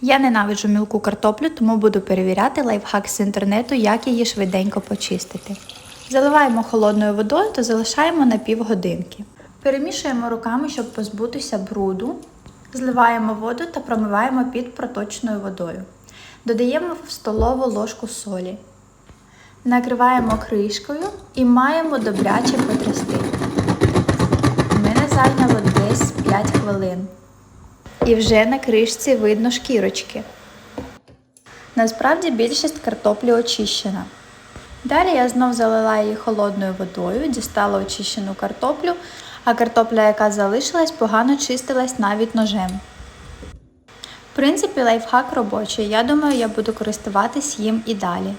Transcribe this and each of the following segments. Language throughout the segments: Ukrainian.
Я ненавиджу мілку картоплю, тому буду перевіряти лайфхак з інтернету, як її швиденько почистити. Заливаємо холодною водою та залишаємо на півгодинки. Перемішуємо руками, щоб позбутися бруду. Зливаємо воду та промиваємо під проточною водою. Додаємо в столову ложку солі. Накриваємо кришкою і маємо добряче потрясти. У мене зайняло десь 5 хвилин. І вже на кришці видно шкірочки. Насправді більшість картоплі очищена. Далі я знов залила її холодною водою, дістала очищену картоплю, а картопля, яка залишилась, погано чистилась навіть ножем. В принципі, лайфхак робочий. Я думаю, я буду користуватись їм і далі.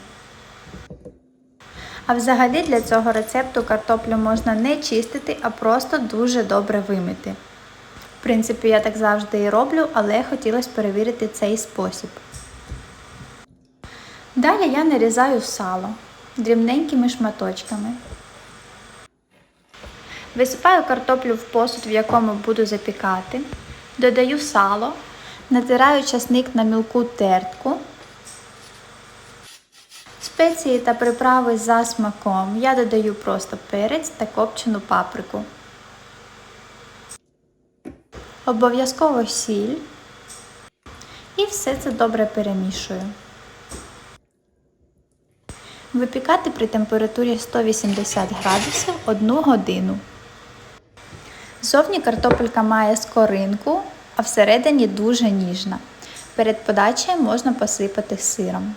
А взагалі для цього рецепту картоплю можна не чистити, а просто дуже добре вимити. В принципі, я так завжди і роблю, але хотілося перевірити цей спосіб. Далі я нарізаю сало дрібненькими шматочками. Висипаю картоплю в посуд, в якому буду запікати. Додаю сало, натираю часник на мілку тертку. Спеції та приправи за смаком. Я додаю просто перець та копчену паприку. Обов'язково сіль. І все це добре перемішую. Випікати при температурі 180 градусів 1 годину. Зовні картопелька має скоринку, а всередині дуже ніжна. Перед подачею можна посипати сиром.